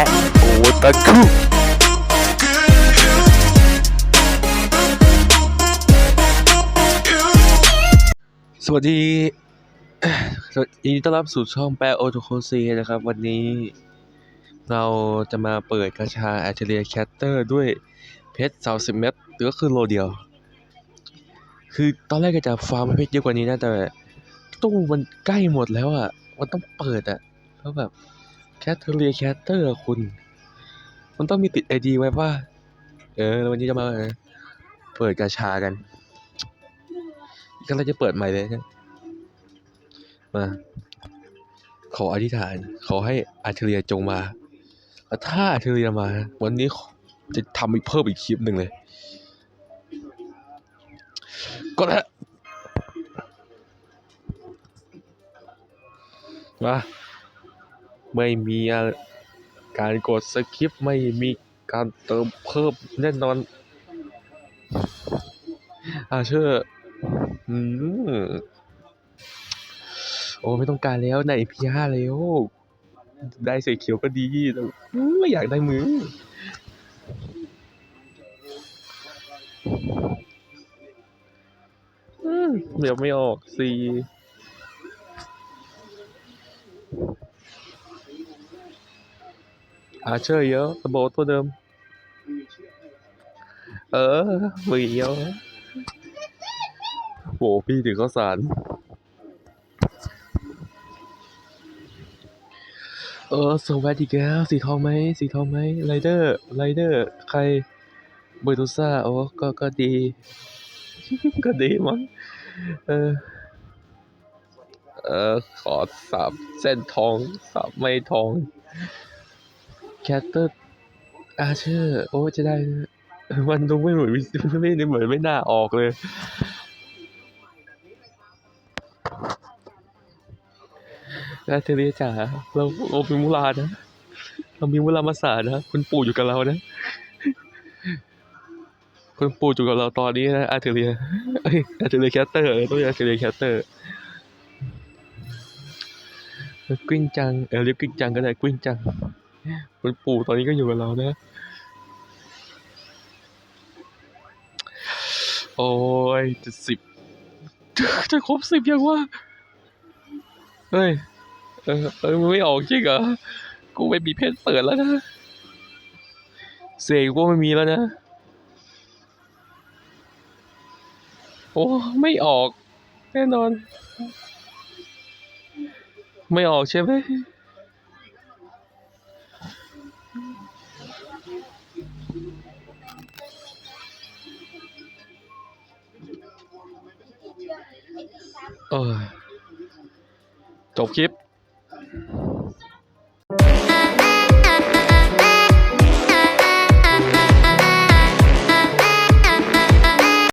และโอตาคุสวัสดีสวัสดีต้อนรับสู่ช่องแปลโอโทโคซีนะครับ วันนี้เราจะมาเปิดกระชาแอ t เ l ียแคตเตอร์ด้วยเพชรสาสิบเม็ดหรือก็คือโลเดียว คือตอนแรกก็จะฟาร์มเพชรเยอะกว่านี้นะแต่ตู้มันใกล้หมดแล้วอะ มันต้องเปิดอะแล้วแบบ แคทเทอรียแคตเตอร์คุณ มันต้องมีติดไอดีไว้ว่า เออ วันนี้จะมาเปิดกระชากันก็เราจะเปิดใหม่เลยนะมา ขออธิษฐาน ขอให้อาเทเรียจงมาแล้วถ้าอาเทเรียมา วันนี้จะทำอีกเพิ่มอีกคลิปหนึ่งเลยก็แล้วมา ไม่มีการกดสคริปต์ไม่มีการเติมเพิ่มแน่นอน อาเชื่ออืมโอ้ไม่ต้องการแล้วในพีห้าแล้วได้สีเขียวก็ดีแต่ไม่อยากได้มือ เดี๋ยวไม่ออกสี อาเชอร์เยอะตะโบตัวเดิม เออมือเยอะโหพี่ถึงข้าวสารเออสวัสดีแกวสีทองไหมสีทองไหมไรเดอร์ไรเดอร์ ใครเบอร์ตูซ่าโอ้ก็ก็ดี ก็ดีมั้งเออเออขอสามเส้นทองสามไม่ทอง แคทเตอร์อาเชอร์โอ้จะได้ มันดูไม่เหมือนไม่ไม่เหมือนไม่น่าออกเลยอาเทเรียจ๋าเราเรามีมุลานะ เรามีมุลามาสานะ คุณปู่อยู่กับเรานะ คุณปู่อยู่กับเราตอนนี้นะอาเทเรียอาเทเรียแคตเตอร์ต้องอาเทเรียแคตเตอร์กลิ้งจัง เออเรียกกิ้งจังก็ได้กลิ้งจัง คุณปู่ตอนนี้ก็อยู่กับเรานะ โอ้ยจะสิบจะครบสิบยังวะเฮ้ย เออเออไม่ออกจริงเหรอ กูไม่มีเพชรเปิดแล้วนะ เสกกูไม่มีแล้วนะ โอ้ไม่ออก แน่นอน ไม่ออกใช่ไหมเออ จบคลิป